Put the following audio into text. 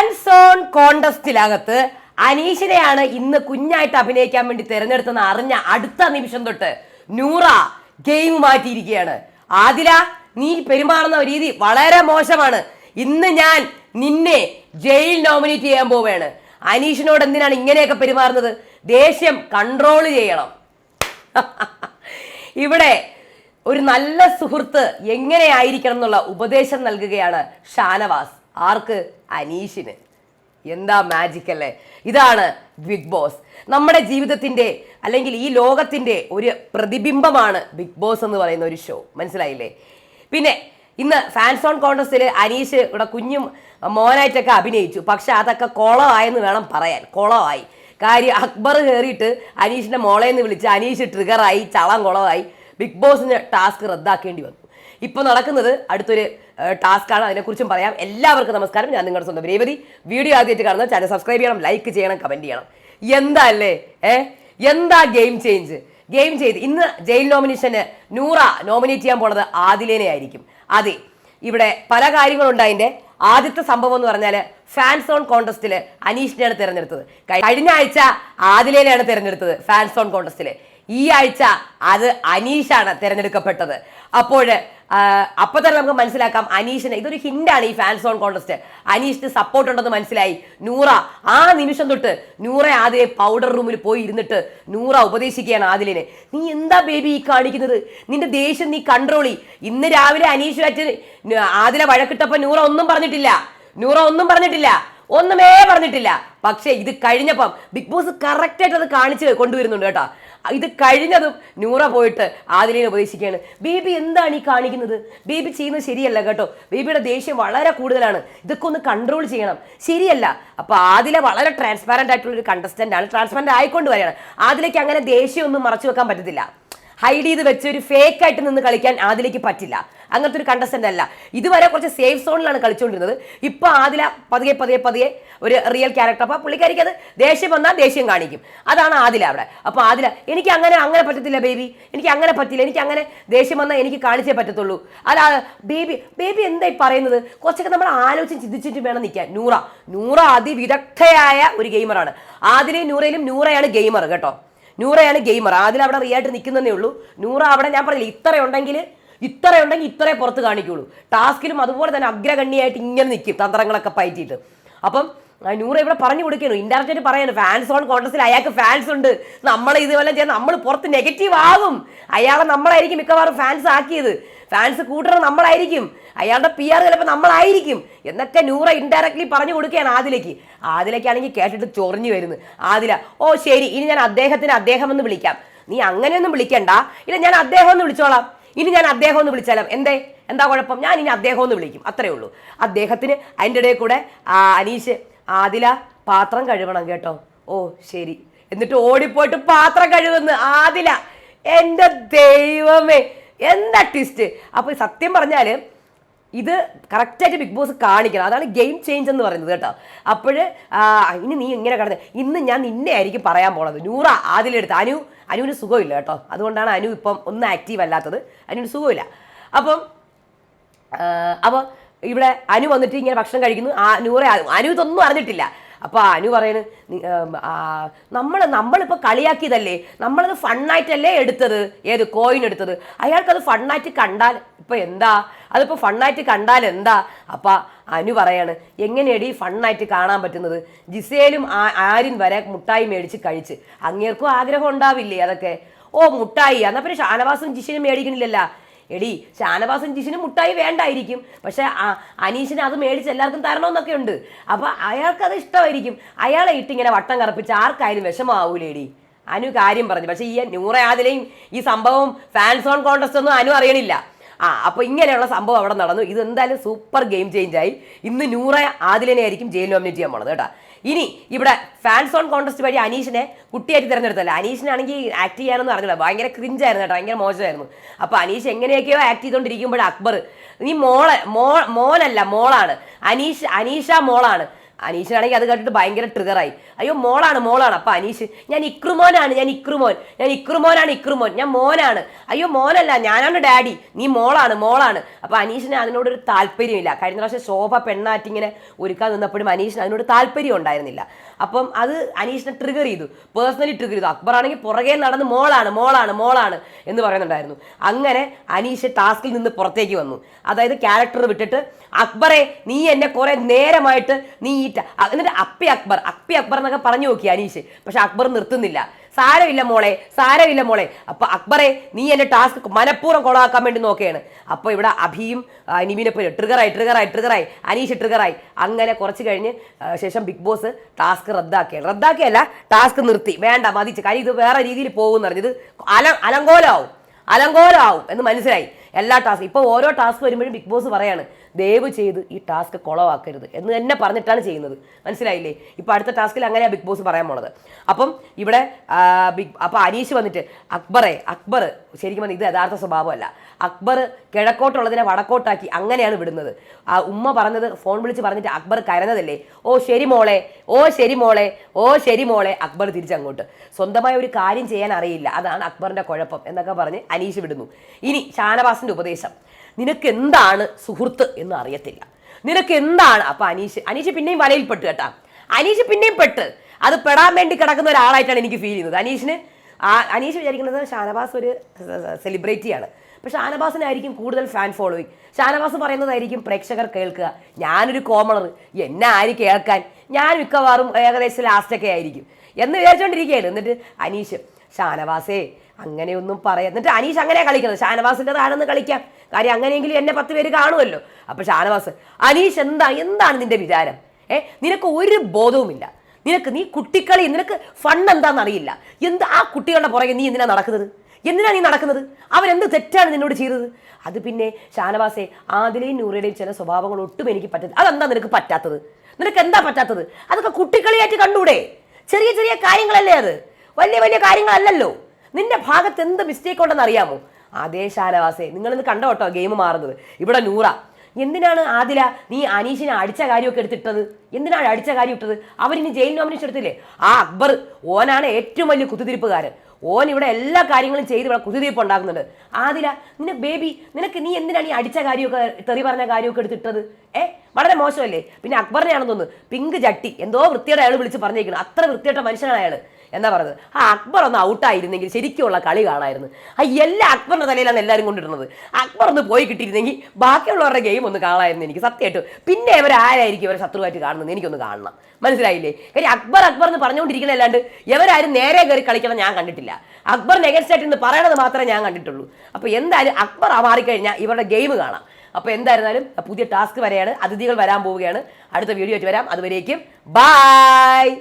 Fans on കോണ്ടസ്റ്റിലകത്ത് അനീഷിനെയാണ് ഇന്ന് കുഞ്ഞായിട്ട് അഭിനയിക്കാൻ വേണ്ടി തിരഞ്ഞെടുത്തെന്ന് അറിഞ്ഞ അടുത്ത നിമിഷം തൊട്ട് നൂറ ഗെയിം മാറ്റിയിരിക്കുകയാണ്. ആദില നീ പെരുമാറുന്ന രീതി വളരെ മോശമാണ്. ഇന്ന് ഞാൻ നിന്നെ ജയിൽ നോമിനേറ്റ് ചെയ്യാൻ പോവുകയാണ്. അനീഷിനോട് എന്തിനാണ് ഇങ്ങനെയൊക്കെ പെരുമാറുന്നത്? ദേഷ്യം കൺട്രോൾ ചെയ്യണം. ഇവിടെ ഒരു നല്ല സുഹൃത്ത് എങ്ങനെയായിരിക്കണം എന്നുള്ള ഉപദേശം നൽകുകയാണ് ഷാനവാസ്. ആർക്ക്? അനീഷിന്. എന്താ മാജിക് അല്ലേ? ഇതാണ് ബിഗ് ബോസ്. നമ്മുടെ ജീവിതത്തിന്റെ അല്ലെങ്കിൽ ഈ ലോകത്തിന്റെ ഒരു പ്രതിബിംബമാണ് ബിഗ് ബോസ് എന്ന് പറയുന്ന ഒരു ഷോ മനസ്സിലായില്ലേ? പിന്നെ ഇന്ന് ഫാൻസ് ഓൺ കോൺടസ്റ്റിൽ അനീഷ് ഇവിടെ കുഞ്ഞും മോനായിട്ടൊക്കെ അഭിനയിച്ചു. പക്ഷെ അതൊക്കെ കുളമായെന്ന് വേണം പറയാൻ. കുളമായി. കാര്യം അക്ബർ കയറിയിട്ട് അനീഷിന്റെ മോളേന്ന് വിളിച്ച് അനീഷ് ട്രിഗറായി ചളം കുളമായി ബിഗ് ബോസിന് ടാസ്ക് റദ്ദാക്കേണ്ടി വന്നു. ഇപ്പോൾ നടക്കുന്നത് അടുത്തൊരു ടാസ്ക്കാണ്. അതിനെക്കുറിച്ചും പറയാം. എല്ലാവർക്കും നമസ്കാരം. ഞാൻ നിങ്ങളുടെ സ്വന്തം രേവതി. വീഡിയോ ആദ്യമായിട്ട് കാണുന്ന ചാനൽ സബ്സ്ക്രൈബ് ചെയ്യണം ലൈക്ക് ചെയ്യണം കമന്റ് ചെയ്യണം. എന്താ അല്ലേ? ഏ? എന്താ ഗെയിം ചേഞ്ച് ഗെയിം ചെയ്ത് ഇന്ന് ജയിൽ നോമിനേഷന് നൂറ നോമിനേറ്റ് ചെയ്യാൻ പോണത് ആദിലേനെ ആയിരിക്കും. അതെ ഇവിടെ പല കാര്യങ്ങളുണ്ട് അതിന്റെ ആദ്യത്തെ സംഭവം എന്ന് പറഞ്ഞാൽ ഫാൻസ് ഓൺ കോൺടെസ്റ്റിൽ അനീഷിനെയാണ് തിരഞ്ഞെടുത്തത്. കഴിഞ്ഞ ആഴ്ച ആദിലേനെയാണ് തിരഞ്ഞെടുത്തത് ഫാൻസ് ഓൺ കോൺടെസ്റ്റിൽ ഈ ആഴ്ച അത് അനീഷാണ് തിരഞ്ഞെടുക്കപ്പെട്ടത്. അപ്പോൾ അപ്പൊ തന്നെ നമുക്ക് മനസ്സിലാക്കാം അനീഷിന്. ഇതൊരു ഹിന്റാണ് ഈ ഫാൻസ് ഓൺ കോൺടെസ്റ്റ് അനീഷിന് സപ്പോർട്ട് ഉണ്ടെന്ന് മനസ്സിലായി. നൂറ ആ നിമിഷം തൊട്ട് നൂറ ആദിലെ പൗഡർ റൂമിൽ പോയി ഇരുന്നിട്ട് നൂറ ഉപദേശിക്കുകയാണ് ആദിലിനെ. നീ എന്താ ബേബി ഈ കാണിക്കുന്നത്? നിന്റെ ദേഷ്യം നീ കൺട്രോൾ ഇന്ന് രാവിലെ അനീഷ് അച്ഛൻ ആദിലെ വഴക്കിട്ടപ്പോ നൂറ ഒന്നും പറഞ്ഞിട്ടില്ല. നൂറ ഒന്നും പറഞ്ഞിട്ടില്ല. ഒന്നുമേ പറഞ്ഞിട്ടില്ല. പക്ഷേ ഇത് കഴിഞ്ഞപ്പം ബിഗ് ബോസ് കറക്റ്റായിട്ട് അത് കാണിച്ച് കൊണ്ടുവരുന്നുണ്ട് കേട്ടോ. ഇത് കഴിഞ്ഞതും നൂറ പോയിട്ട് ആദിലിനെ ഉപദേശിക്കുകയാണ്. ബേബി എന്താണ് ഈ കാണിക്കുന്നത്? ബേബി ചെയ്യുന്നത് ശരിയല്ല കേട്ടോ. ബേബിയുടെ ദേഷ്യം വളരെ കൂടുതലാണ്. ഇതൊക്കെ ഒന്ന് കൺട്രോൾ ചെയ്യണം. ശരിയല്ല. അപ്പൊ ആദില വളരെ ട്രാൻസ്പാരന്റ് ആയിട്ടുള്ള ഒരു കണ്ടസ്റ്റന്റ് ആണ്. ട്രാൻസ്പാരന്റ് ആയിക്കൊണ്ട് വരികയാണ്. ആദിലേക്ക് അങ്ങനെ ദേഷ്യം ഒന്നും മറച്ചു വെക്കാൻ പറ്റത്തില്ല. ഹൈഡ് ചെയ്ത് വെച്ച് ഒരു ഫേക്ക് ആയിട്ട് നിന്ന് കളിക്കാൻ ആദിലേക്ക് പറ്റില്ല. അങ്ങനത്തെ ഒരു കണ്ടസ്റ്റന്റ് അല്ല. ഇതുവരെ കുറച്ച് സേഫ് സോണിലാണ് കളിച്ചുകൊണ്ടിരുന്നത് ഇപ്പൊ ആദില പതിയെ പതിയെ പതിയെ ഒരു റിയൽ ക്യാരക്ടർ അപ്പൊ പുള്ളിക്കാരിക്ക് അത് ദേഷ്യം വന്നാൽ ദേഷ്യം കാണിക്കും. അതാണ് ആദില അവിടെ. അപ്പൊ ആദില എനിക്ക് അങ്ങനെ അങ്ങനെ പറ്റത്തില്ല ബേബി എനിക്ക് അങ്ങനെ പറ്റില്ല. എനിക്ക് അങ്ങനെ ദേഷ്യം വന്നാൽ എനിക്ക് കാണിച്ചേ പറ്റത്തുള്ളൂ. അല്ല ബേബി ബേബി എന്തായി പറയുന്നത്? കുറച്ചൊക്കെ നമ്മൾ ആലോചിച്ച് ചിന്തിച്ചിട്ട് വേണം നിൽക്കാൻ. നൂറ. നൂറ അതിവിദഗ്ധയായ ഒരു ഗെയിമറാണ് ആദിലയും നൂറയിലും നൂറയാണ് ഗെയിമർ കേട്ടോ. നൂറയാണ് ഗെയിമർ ആദിൽ അവിടെ റിയായിട്ട് നിൽക്കുന്നതേ ഉള്ളൂ. നൂറ അവിടെ ഞാൻ പറഞ്ഞില്ല ഇത്ര ഉണ്ടെങ്കിൽ ഇത്ര ഉണ്ടെങ്കിൽ ഇത്രേ പുറത്ത് കാണിക്കുള്ളൂ. ടാസ്കിലും അതുപോലെ തന്നെ അഗ്രഗണ്യായിട്ട് ഇങ്ങനെ നിൽക്കും തന്ത്രങ്ങളൊക്കെ പയറ്റിയിട്ട്. അപ്പം നൂറ് ഇവിടെ പറഞ്ഞു കൊടുക്കുന്നു. ഇൻഡയറക്റ്റ് പറയാണ് ഫാൻസ് ഓൺ കോൺഗ്രസിൽ അയാൾക്ക് ഫാൻസ് ഉണ്ട്. നമ്മൾ ഇതുപോലെ ചെയ്യാൻ നമ്മൾ പുറത്ത് നെഗറ്റീവ് ആകും. അയാളെ നമ്മളായിരിക്കും മിക്കവാറും ഫാൻസ് ആക്കിയത്. ഫാൻസ് കൂട്ടുന്നത് നമ്മളായിരിക്കും. അയാളുടെ പി ആർ ചിലപ്പോൾ നമ്മളായിരിക്കും. എന്നൊക്കെ നൂറ ഇൻഡയറക്ട്ലി പറഞ്ഞു കൊടുക്കുകയാണ് ആദിലേക്ക് ആദിലേക്കാണെങ്കിൽ കേട്ടിട്ട് ചൊറിഞ്ഞു വരുന്നു. ആദില ഓ ശരി. ഇനി ഞാൻ അദ്ദേഹത്തിന് അദ്ദേഹം എന്ന് വിളിക്കാം. നീ അങ്ങനെയൊന്നും വിളിക്കണ്ട. ഇല്ല ഞാൻ അദ്ദേഹം എന്ന് വിളിച്ചോളാം. ഇനി ഞാൻ അദ്ദേഹം എന്ന് വിളിച്ചാലും? എന്തേ? എന്താ കുഴപ്പം? ഞാൻ ഇനി അദ്ദേഹം എന്ന് വിളിക്കും. അത്രേ ഉള്ളൂ. അദ്ദേഹത്തിന് അതിന്റെ ഇടയിൽ കൂടെ അനീഷ് ആദില പാത്രം കഴുകണം കേട്ടോ. ഓ ശരി. എന്നിട്ട് ഓടിപ്പോയിട്ട് പാത്രം കഴുകുന്നു. ആദില എന്റെ ദൈവമേ എന്താ ട്വിസ്റ്റ് അപ്പോൾ സത്യം പറഞ്ഞാൽ ഇത് കറക്റ്റായിട്ട് ബിഗ് ബോസ് കാണിക്കണം. അതാണ് ഗെയിം ചേഞ്ച് എന്ന് പറയുന്നത് കേട്ടോ. അപ്പോൾ ഇനി നീ ഇങ്ങനെ കടന്ന് ഇന്ന് ഞാൻ നിന്നെ ആയിരിക്കും പറയാൻ പോണത്. നൂറ ആദിലെടുത്ത്. അനു അനുവിന് സുഖമില്ല കേട്ടോ. അതുകൊണ്ടാണ് അനു ഇപ്പം ഒന്നും ആക്റ്റീവ് അല്ലാത്തത്. അനുവിന് സുഖമില്ല. അപ്പം അപ്പോൾ ഇവിടെ അനു വന്നിട്ട് ഇങ്ങനെ ഭക്ഷണം കഴിക്കുന്നു. ആ നൂറെ അനു ഇതൊന്നും അറിഞ്ഞിട്ടില്ല. അപ്പോൾ അനു പറയണ് നമ്മൾ നമ്മളിപ്പോൾ കളിയാക്കിയതല്ലേ? നമ്മളത് ഫണ്ണായിട്ടല്ലേ എടുത്തത്? ഏത് കോയിൻ എടുത്തത്? അയാൾക്കത് ഫണ്ണായിട്ട് കണ്ടാൽ ഇപ്പം എന്താ? അതിപ്പോൾ ഫണ്ണായിട്ട് കണ്ടാൽ എന്താ? അപ്പം അനു പറയാണ് എങ്ങനെയടി ഫണ്ണായിട്ട് കാണാൻ പറ്റുന്നത്? ജിസേലും ആ- ആര്യൻ വരെ മുട്ടായി മേടിച്ച് കഴിച്ച്. അങ്ങേർക്കും ആഗ്രഹം ഉണ്ടാവില്ലേ അതൊക്കെ? ഓ മുട്ടായി. എന്നാൽ പിന്നെ ഷാനവാസും ജിഷിനും മേടിക്കണില്ലല്ലോ. എടി ഷാനവാസൻ ജിഷിന് മുട്ടായി വേണ്ടായിരിക്കും. പക്ഷെ അനീഷിനെ അത് മേടിച്ച് എല്ലാവർക്കും തരണമെന്നൊക്കെ ഉണ്ട്. അപ്പൊ അയാൾക്ക് ഇഷ്ടമായിരിക്കും. അയാളെ ഇട്ടിങ്ങനെ വട്ടം കറപ്പിച്ച് ആർക്കായാലും വിഷമാവൂലേടി അനു കാര്യം പറഞ്ഞു. പക്ഷെ ഈ നൂറ ആദിലെയും ഈ സംഭവം ഫാൻസ് ഓൺ കോൺടസ്റ്റ് ഒന്നും അനു അറിയണില്ല. ആ അപ്പോൾ ഇങ്ങനെയുള്ള സംഭവം അവിടെ നടന്നു. ഇത് എന്തായാലും സൂപ്പർ ഗെയിം ചേഞ്ചായി ഇന്ന് നൂറ ആദിലിനെ ആയിരിക്കും ജയിൽ നോമിനേറ്റ് ചെയ്യാൻ പോണത് കേട്ടോ. ഇനി ഇവിടെ ഫാൻസ് ഓൺ കോൺടെസ്റ്റ് വഴി അനീഷിനെ കുട്ടിയായിട്ട് തിരഞ്ഞെടുത്തല്ല അനീഷിനാണെങ്കിൽ ആക്ട് ചെയ്യാനൊന്നും അറിഞ്ഞില്ല. ഭയങ്കര ക്രിഞ്ചായിരുന്നു കേട്ടോ. ഭയങ്കര മോശമായിരുന്നു. അപ്പോൾ അനീഷ് എങ്ങനെയൊക്കെയോ ആക്ട് ചെയ്തുകൊണ്ടിരിക്കുമ്പോൾ അക്ബർ നീ മോളെ മോ മോനല്ല മോളാണ്. അനീഷ് അനീഷ മോളാണ്. അനീഷിനാണെങ്കിൽ അത് കേട്ടിട്ട് ഭയങ്കര ട്രിഗറായി അയ്യോ മോളാണ് മോളാണ്. അപ്പൊ അനീഷ് ഞാൻ ഇക്രുമോനാണ് ഞാൻ ഇക്രുമോൻ. ഞാൻ ഇക്രുമോനാണ് ഇക്രുമോൻ. ഞാൻ മോനാണ്. അയ്യോ മോനല്ല ഞാനാണ് ഡാഡി. നീ മോളാണ് മോളാണ്. അപ്പൊ അനീഷിന് അതിനോടൊരു താല്പര്യമില്ല. കഴിഞ്ഞ പ്രാവശ്യം ശോഭ പെണ്ണാറ്റിങ്ങനെ ഒരുക്കാൻ നിന്നപ്പോഴും അനീഷിന് അതിനോട് താല്പര്യം ഉണ്ടായിരുന്നില്ല. അപ്പം അത് അനീഷിനെ ട്രിഗർ ചെയ്തു. പേഴ്സണലി ട്രിഗർ ചെയ്തു. അക്ബർ ആണെങ്കിൽ പുറകെ നടന്ന് മോളാണ് മോളാണ് മോളാണ് എന്ന് പറയുന്നുണ്ടായിരുന്നു. അങ്ങനെ അനീഷ് ടാസ്കിൽ നിന്ന് പുറത്തേക്ക് വന്നു. അതായത് ക്യാരക്ടർ വിട്ടിട്ട് അക്ബറെ നീ എന്നെ കുറെ നേരമായിട്ട് നീ ഈ എന്നിട്ട് അപ്പി അക്ബർ അപ്പി അക്ബർ എന്നൊക്കെ പറഞ്ഞു നോക്കി അനീഷ്. പക്ഷെ അക്ബർ നിർത്തുന്നില്ല. സാരമില്ല മോളെ സാരമില്ല മോളെ. അപ്പൊ അക്ബറെ നീ എന്റെ ടാസ്ക് മനഃപൂർവം കൊളാക്കാൻ വേണ്ടി നോക്കുകയാണ് അപ്പൊ ഇവിടെ അഭിയും നിമിനെ പോലെ ട്രിഗറായി ട്രിഗറായി ട്രിഗറായി അനീഷ് ട്രിഗറായി അങ്ങനെ കുറച്ച് കഴിഞ്ഞ് ശേഷം ബിഗ് ബോസ് ടാസ്ക് റദ്ദാക്കിയാണ്. റദ്ദാക്കിയല്ല ടാസ്ക് നിർത്തി. വേണ്ട മതിച്ച്. കാര്യം ഇത് വേറെ രീതിയിൽ പോകുമെന്ന് പറഞ്ഞത് അല അലങ്കോലമാവും. അലങ്കോലമാവും എന്ന് മനസ്സിലായി. എല്ലാ ടാസ്ക് ഇപ്പോൾ ഓരോ ടാസ്ക് വരുമ്പോഴും ബിഗ് ബോസ് പറയാണ് ദയവ് ചെയ്ത് ഈ ടാസ്ക് കുളവാക്കരുത് എന്ന് തന്നെ പറഞ്ഞിട്ടാണ് ചെയ്യുന്നത്. മനസ്സിലായില്ലേ? ഇപ്പോൾ അടുത്ത ടാസ്കിൽ അങ്ങനെയാണ് ബിഗ് ബോസ് പറയാൻ പോണത്. അപ്പം ഇവിടെ ബിഗ് അപ്പോൾ അനീഷ് വന്നിട്ട് അക്ബറെ അക്ബർ ശരിക്കും പറഞ്ഞാൽ ഇത് യഥാർത്ഥ സ്വഭാവമല്ല. അക്ബർ കിഴക്കോട്ടുള്ളതിനെ വടക്കോട്ടാക്കി അങ്ങനെയാണ് വിടുന്നത്. ആ ഉമ്മ പറഞ്ഞത് ഫോൺ വിളിച്ച് പറഞ്ഞിട്ട് അക്ബർ കരഞ്ഞതല്ലേ? ഓ ശരി മോളെ ഓ ശരി മോളെ ഓ ശരി മോളെ അക്ബർ തിരിച്ചങ്ങോട്ട്. സ്വന്തമായ ഒരു കാര്യം ചെയ്യാൻ അറിയില്ല. അതാണ് അക്ബറിന്റെ കുഴപ്പം എന്നൊക്കെ പറഞ്ഞ് അനീഷ് വിടുന്നു. ഇനി ഷാനവാസിന്റെ ഉപദേശം. നിനക്ക് എന്താണ് സുഹൃത്ത് എന്ന് അറിയത്തില്ല. നിനക്ക് എന്താണ് അപ്പൊ അനീഷ് അനീഷ് പിന്നെയും വലയിൽ പെട്ട് കേട്ടാ. അനീഷ് പിന്നെയും പെട്ട്. അത് പെടാൻ വേണ്ടി കിടക്കുന്ന ഒരാളായിട്ടാണ് എനിക്ക് ഫീൽ ചെയ്യുന്നത്. അനീഷിന് അനീഷ് വിചാരിക്കുന്നത് ഷാനവാസ് ഒരു സെലിബ്രിറ്റിയാണ് പക്ഷെ ഷാനവാസിനായിരിക്കും കൂടുതൽ ഫാൻ ഫോളോയിങ് ഷാനവാസ് പറയുന്നതായിരിക്കും പ്രേക്ഷകർ കേൾക്കുക. ഞാനൊരു കോമണർ എന്നെ ആര് കേൾക്കാൻ? ഞാൻ മിക്കവാറും ഏകദേശം ലാസ്റ്റൊക്കെ ആയിരിക്കും. എന്ന് വിചാരിച്ചുകൊണ്ടിരിക്കുകയാണ് എന്നിട്ട് അനീഷ് ഷാനവാസേ അങ്ങനെയൊന്നും പറയാം. എന്നിട്ട് അനീഷ് അങ്ങനെ കളിക്കുന്നത്. ഷാനവാസിന്റെ താഴെന്ന് കളിക്കാം. കാര്യം അങ്ങനെയെങ്കിലും എന്നെ പത്ത് പേര് കാണുമല്ലോ. അപ്പൊ ഷാനവാസ് അനീഷ് എന്താ എന്താണ് നിന്റെ വിചാരം? ഏ നിനക്ക് ഒരു ബോധവുമില്ല. നിനക്ക് നീ കുട്ടിക്കളി നിനക്ക് ഫണ്ട് എന്താണെന്ന് അറിയില്ല. എന്ത് ആ കുട്ടികളുടെ പുറകെ നീ എന്തിനാ നടക്കുന്നത്? എന്തിനാ നീ നടക്കുന്നത്? അവരെന്ത് തെറ്റാണ് നിന്നോട് ചെയ്തത്? അത് പിന്നെ ഷാനവാസെ ആദിലെയും നൂറയുടെയും ചില സ്വഭാവങ്ങൾ ഒട്ടും എനിക്ക് പറ്റത്തില്ല. അതെന്താ നിനക്ക് പറ്റാത്തത്? നിനക്ക് എന്താ പറ്റാത്തത്? അതൊക്കെ കുട്ടിക്കളിയായിട്ട് കണ്ടൂടെ? ചെറിയ ചെറിയ കാര്യങ്ങളല്ലേ അത്? വലിയ വലിയ കാര്യങ്ങളല്ലല്ലോ. നിന്റെ ഭാഗത്ത് എന്ത് മിസ്റ്റേക്ക് ഉണ്ടെന്ന് അറിയാമോ? അതേ ഷാനവാസെ നിങ്ങളിന്ന് കണ്ടോ കേട്ടോ ഗെയിം മാറുന്നത്? ഇവിടെ നൂറ. എന്തിനാണ് ആദില നീ അനീഷിനെ അടിച്ച കാര്യമൊക്കെ എടുത്തിട്ടത്? എന്തിനാണ് അടിച്ച കാര്യം ഇട്ടത്? അവരിനി ജയിൽ നോമിനേഷൻ എടുത്തില്ലേ? ആ അക്ബർ ഓനാണ് ഏറ്റവും വലിയ കുത്തിരിപ്പുകാരൻ. ഓൻ ഇവിടെ എല്ലാ കാര്യങ്ങളും ചെയ്ത് ഇവിടെ കുത്തിരിപ്പ് ഉണ്ടാക്കുന്നുണ്ട്. ആദില നിന്നെ ബേബി നിനക്ക് നീ എന്തിനാണ് ഈ അടിച്ച കാര്യമൊക്കെ തെറി പറഞ്ഞ കാര്യമൊക്കെ എടുത്തിട്ടത്? ഏ? വളരെ മോശമല്ലേ? പിന്നെ അക്ബറിനെയാണെന്ന് തോന്നുന്നു. പിങ്ക് ചട്ടി. എന്തോ വൃത്തിയുടെ അയാൾ വിളിച്ച് പറഞ്ഞേക്കണം. അത്ര വൃത്തിയായിട്ട മനുഷ്യനാണ് അയാൾ എന്നാ പറയുന്നത്? ആ അക്ബർ ഒന്ന് ഔട്ടായിരുന്നെങ്കിൽ ശരിക്കുള്ള കളി കാണായിരുന്നു. ആ എല്ലാ അക്ബറിന്റെ തലയിലാണ് എല്ലാവരും കൊണ്ടിരുന്നത് അക്ബർ ഒന്ന് പോയി കിട്ടിയിരുന്നെങ്കിൽ ബാക്കിയുള്ളവരുടെ ഗെയിം ഒന്ന് കാണായിരുന്നു എനിക്ക് സത്യമായിട്ട്. പിന്നെ ഇവർ ആരായിരിക്കും ഇവരെ ശത്രുവായിട്ട് കാണുന്നത്? എനിക്കൊന്ന് കാണണം. മനസ്സിലായില്ലേ? കാര്യം അക്ബർ അക്ബർ എന്ന് പറഞ്ഞുകൊണ്ടിരിക്കണല്ലാണ്ട് ഇവരാരും നേരെ കയറി കളിക്കണം ഞാൻ കണ്ടിട്ടില്ല. അക്ബർ നെഗറ്റീവ് ആയിട്ട് ഇന്ന് പറയണത് മാത്രമേ ഞാൻ കണ്ടിട്ടുള്ളൂ. അപ്പോൾ എന്തായാലും അക്ബർ മാറിക്കഴിഞ്ഞാൽ ഇവരുടെ ഗെയിം കാണാം. അപ്പോൾ എന്തായിരുന്നാലും പുതിയ ടാസ്ക് വരെയാണ്. അതിഥികൾ വരാൻ പോവുകയാണ്. അടുത്ത വീഡിയോ ആയിട്ട് വരാം. അതുവരേക്കും ബായ്